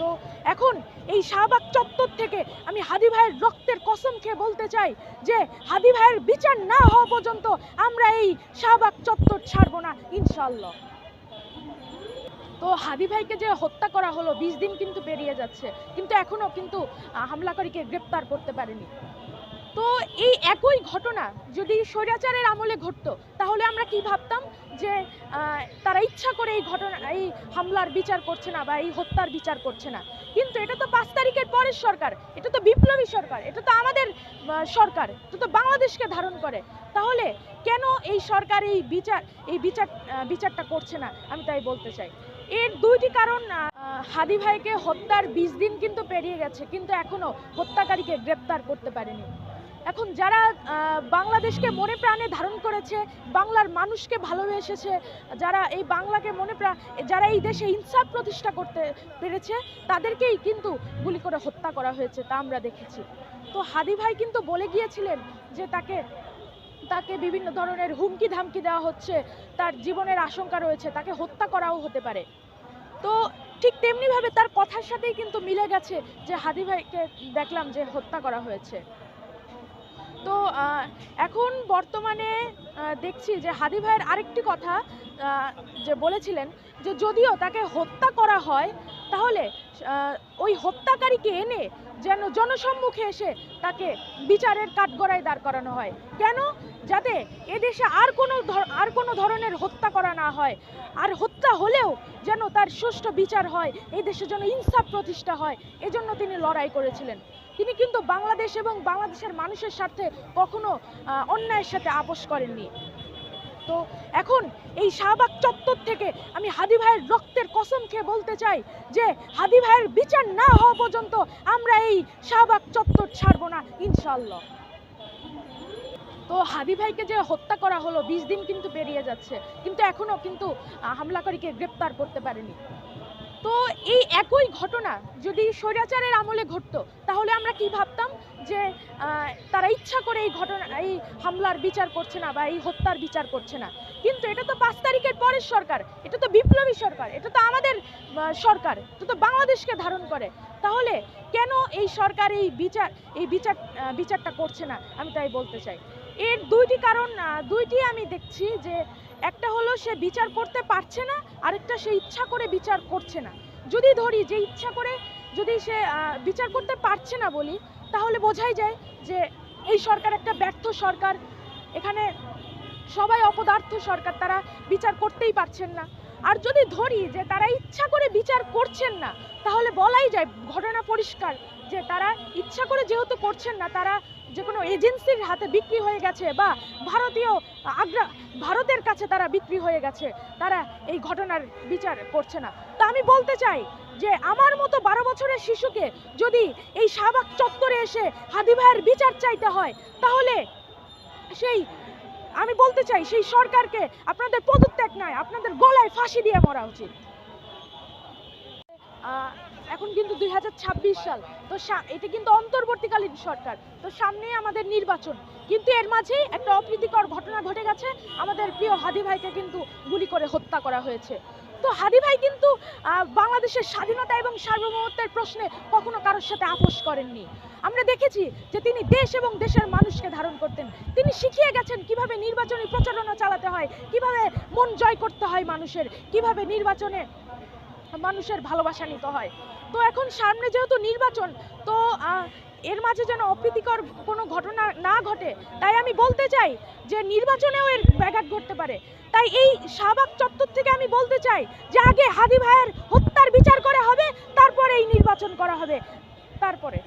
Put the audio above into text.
তো এখন এই শাহবাগ চত্বর থেকে আমি হাদি ভাইয়ের রক্তের কসম খেয়ে বলতে চাই যে হাদি ভাইয়ের বিচার না হওয়া পর্যন্ত আমরা এই শাহবাগ চত্বর ছাড়বো না ইনশাল্লাহ তো হাদি ভাইকে যে হত্যা করা হলো, বিশ দিন কিন্তু পেরিয়ে যাচ্ছে, কিন্তু এখনও কিন্তু হামলাকারীকে গ্রেপ্তার করতে পারেনি। তো এই একই ঘটনা যদি স্বৈরাচারের আমলে ঘটতো কি ভাবতাম যে তারা ইচ্ছা করে এই ঘটনা, এই হামলার বিচার করছে না বা এই হত্যার বিচার করছে না। কিন্তু এটা তো পাঁচ তারিখের পরের সরকার, এটা তো বিপ্লবী সরকার, এটা তো আমাদের সরকার, এটা তো বাংলাদেশকে ধারণ করে। তাহলে কেন এই সরকার এই বিচার এই বিচার বিচারটা করছে না? আমি তাই বলতে চাই। এর দুইটি কারণ হাদি ভাইকে হত্যার বিশ দিন কিন্তু পেরিয়ে গেছে, কিন্তু এখনও হত্যাকারীকে গ্রেপ্তার করতে পারেনি। এখন যারা বাংলাদেশকে মনে প্রাণে ধারণ করেছে, বাংলার মানুষকে ভালোবেসেছে, যারা এই বাংলাকে মনে প্রাণ যারা এই দেশে ইনসাফ প্রতিষ্ঠা করতে পেরেছে, তাদেরকেই কিন্তু গুলি করে হত্যা করা হয়েছে, তা আমরা দেখেছি। তো হাদি ভাই কিন্তু বলে গিয়েছিলেন যে তাকে তাকে বিভিন্ন ধরনের হুমকি ধামকি দেওয়া হচ্ছে, তার জীবনের আশঙ্কা রয়েছে, তাকে হত্যা করাও হতে পারে। তো ঠিক তেমনিভাবে তার কথার সাথেই কিন্তু মিলে গেছে যে হাদি ভাইকে দেখলাম যে হত্যা করা হয়েছে। আহ, এখন বর্তমানে দেখছি যে হাদি ভাইয়ের আরেকটি কথা যে বলেছিলেন যে যদিও তাকে হত্যা করা হয় তাহলে ওই হত্যাকারীকে এনে যেন জনসম্মুখে এসে তাকে বিচারের কাঠগড়ায় দাঁড় করানো হয়। কেন? যাতে এদেশে আর কোনো আর কোনো ধরনের হত্যা করা না হয়। আর হত্যা হলেও যেন তার সুষ্ঠু বিচার হয়, এই দেশে যেন ইনসাফ প্রতিষ্ঠা হয়, এজন্য তিনি লড়াই করেছিলেন। তিনি কিন্তু বাংলাদেশ এবং বাংলাদেশের মানুষের স্বার্থে কখনো অন্যায়ের সাথে আপোষ করেননি। তো এখন এই শাহবাগ চত্বর থেকে আমি হাদি ভাইয়ের রক্তের কসম খেয়ে বলতে চাই যে হাদি ভাইয়ের বিচার না হওয়া পর্যন্ত আমরা এই শাহবাগ চত্বর ছাড়বো না ইনশাল্লাহ তো হাদি ভাইকে যে হত্যা করা হলো, বিশ দিন কিন্তু পেরিয়ে যাচ্ছে, কিন্তু এখনও কিন্তু হামলাকারীকে গ্রেপ্তার করতে পারেনি। তো এই একই ঘটনা যদি স্বৈরাচারের আমলে ঘটতো, তাহলে যে তারা ইচ্ছা করে এই ঘটনা, এই হামলার বিচার করছে না বা এই হত্যার বিচার করছে না। কিন্তু এটা তো পাঁচ তারিখের পরের সরকার, এটা তো বিপ্লবী সরকার, এটা তো আমাদের সরকার, এটা তো বাংলাদেশকে ধারণ করে। তাহলে কেন এই সরকার এই বিচার এই বিচার বিচারটা করছে না? আমি তাই বলতে চাই। এর দুইটি কারণ দুইটি আমি দেখছি যে, একটা হলো সে বিচার করতে পারছে না, আরেকটা সে ইচ্ছা করে বিচার করছে না। যদি ধরি, যে ইচ্ছা করে যদি সে বিচার করতে পারছে না বলি তাহলে বোঝাই যায় যে এই সরকার একটা ব্যর্থ সরকার। এখানে সবাই অপদার্থ সরকার, তারা বিচার করতেই পারছেন না। আর যদি ধরি যে তারা ইচ্ছা করে বিচার করছেন না, তাহলে বলাই যায়, ঘটনা পরিষ্কার, যে তারা ইচ্ছা করে যেহেতু করছেন না, তারা যে কোনো এজেন্সির হাতে বিক্রি হয়ে গেছে বা ভারতীয় আগ্রা, ভারতের কাছে তারা বিক্রি হয়ে গেছে, তারা এই ঘটনার বিচার করছে না। তা আমি বলতে চাই যে আমার মতো বারো বছরের শিশুকে যদি এই শাহবাগ চত্বরে এসে হাদি ভাইয়ের বিচার চাইতে হয়, তাহলে সেই, আমি বলতে চাই, সেই সরকারকে আপনাদের পদত্যাগ নয় আপনাদের গলায় ফাঁসি দিয়ে মরা উচিত। এখন কিন্তু দুই হাজার ছাব্বিশ সাল, তো এটা কিন্তু অন্তর্বর্তীকালীন সরকার, তো সামনেই আমাদের নির্বাচন। কিন্তু এর মাঝেই একটা অপ্রীতিকর ঘটনা ঘটে গেছে, আমাদের প্রিয় হাদি ভাইকে কিন্তু গুলি করে হত্যা করা হয়েছে। তো হাদি ভাই কিন্তু বাংলাদেশের স্বাধীনতা এবং সার্বভৌমত্বের প্রশ্নে কখনো কারোর সাথে আপোষ করেননি। আমরা দেখেছি যে তিনি দেশ এবং দেশের মানুষকে ধারণ করতেন। তিনি শিখিয়ে গেছেন কীভাবে নির্বাচনী প্রচারণা চালাতে হয়, কীভাবে মন জয় করতে হয় মানুষের, কীভাবে নির্বাচনে মানুষের ভালোবাসা নিতে হয়। তো এখন সামনে যেহেতু নির্বাচন, তো এর মাঝে যেন অপ্রীতিকর কোনো ঘটনা না ঘটে, তাই আমি বলতে চাই যে নির্বাচনেও এর ব্যাঘাত ঘটতে পারে। তাই এই শাহবাগ চত্বর থেকে আমি বলতে চাই যে আগে হাদি ভাইয়ের হত্যার বিচার করা হবে, তারপরে এই নির্বাচন করা হবে। তারপরে।